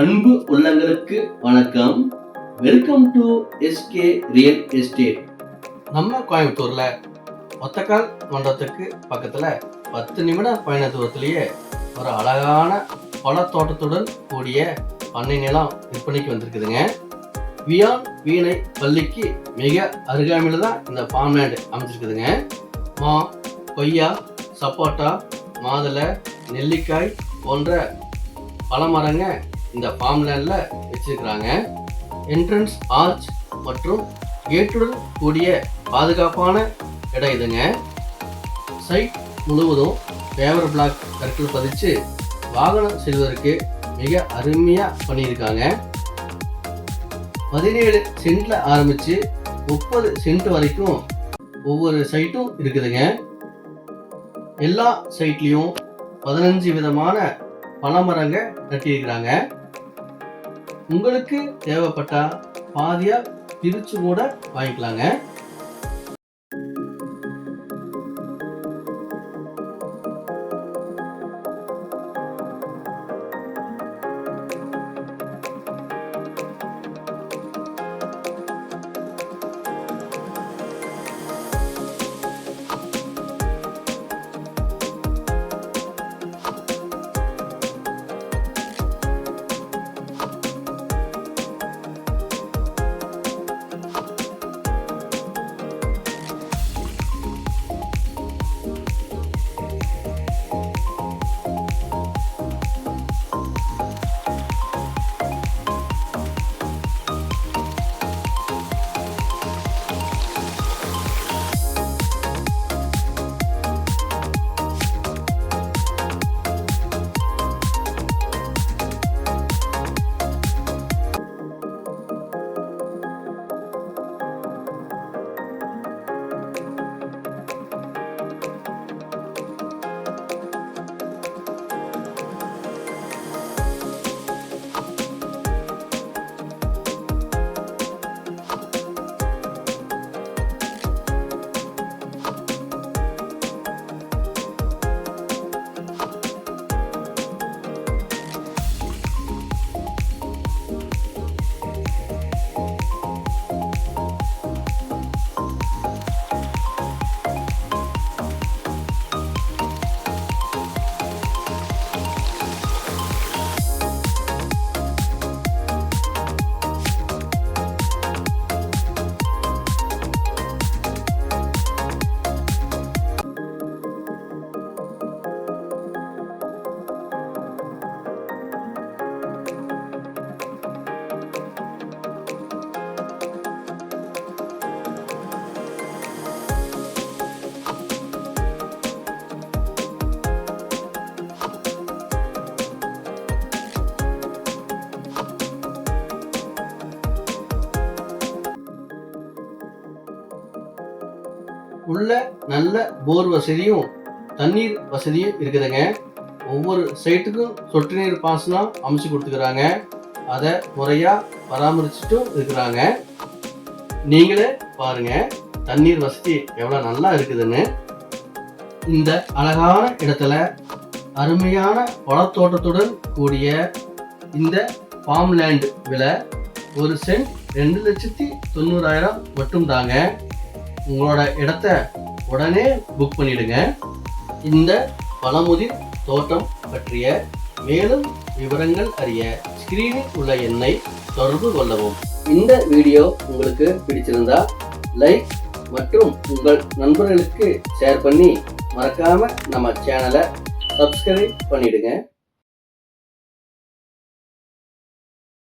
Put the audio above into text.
அன்பு உள்ளங்களுக்கு வணக்கம். Welcome to SK real estate நம்ம கோயம்புத்தூர்ல ஒத்தக்கால் மண்டபத்துக்கு பக்கத்துல பத்து நிமிட பயண தூரத்திலேயே ஒரு அழகான பழத்தோட்டத்துடன் கூடிய பண்ணை நிலம் விற்பனைக்கு வந்திருக்குதுங்க. வியான் வீணை பள்ளிக்கு மிக அருகாமையில் தான் இந்த ஃபார்ம்லேண்ட் அமைஞ்சிருக்குதுங்க. மா கொய்யா சப்போட்டா மாதுளை நெல்லிக்காய் போன்ற பழமரங்க இந்த ஃபார்ம்லேண்டில் வச்சிருக்கிறாங்க. என்ட்ரன்ஸ் ஆர்ச் மற்றும் கேட்டுடன் கூடிய பாதுகாப்பான இடம் இதுங்க. சைட் முழுவதும் பேவர் பிளாக் கற்கள் பதிச்சு வாகனம் செல்வதற்கு மிக அருமையாக பண்ணியிருக்காங்க. பதினேழு சென்ட்ல ஆரம்பிச்சு முப்பது சென்ட் வரைக்கும் ஒவ்வொரு சைட்டும் இருக்குதுங்க. எல்லா சைட்லேயும் பதினஞ்சு விதமான பனைமரங்க நட்டியிருக்கிறாங்க உங்களுக்கு தேவைப்பட்டால் பாதியாக பிரித்து கூட வாங்கிக்கலாங்க. உள்ள நல்ல போர் வசதியும் தண்ணீர் வசதியும் இருக்குதுங்க. ஒவ்வொரு சைட்டுக்கும் சொட்டு நீர் பாசனம் அமைச்சு கொடுத்துக்கிறாங்க. அதை முறையாக பராமரிச்சுட்டும் இருக்கிறாங்க. நீங்களே பாருங்க தண்ணீர் வசதி எவ்வளோ நல்லா இருக்குதுன்னு. இந்த அழகான இடத்துல அருமையான பழத்தோட்டத்துடன் கூடிய இந்த ஃபார்ம் லேண்ட் விலை ஒரு சென்ட் ரெண்டு லட்சத்தி தொண்ணூறாயிரம் மட்டும் தாங்க உங்களோட இடத்த உடனே புக் பண்ணிடுங்க. இந்த பழமுதிர் தோட்டம் பற்றிய மேலும் விவரங்கள் அறிய ஸ்கிரீனில் உள்ள எண்ணை தொடர்பு கொள்ளவும். இந்த வீடியோ உங்களுக்கு பிடிச்சிருந்தா லைக் மற்றும் உங்கள் நண்பர்களுக்கு ஷேர் பண்ணி மறக்காம நம்ம சேனலை சப்ஸ்கிரைப் பண்ணிடுங்க.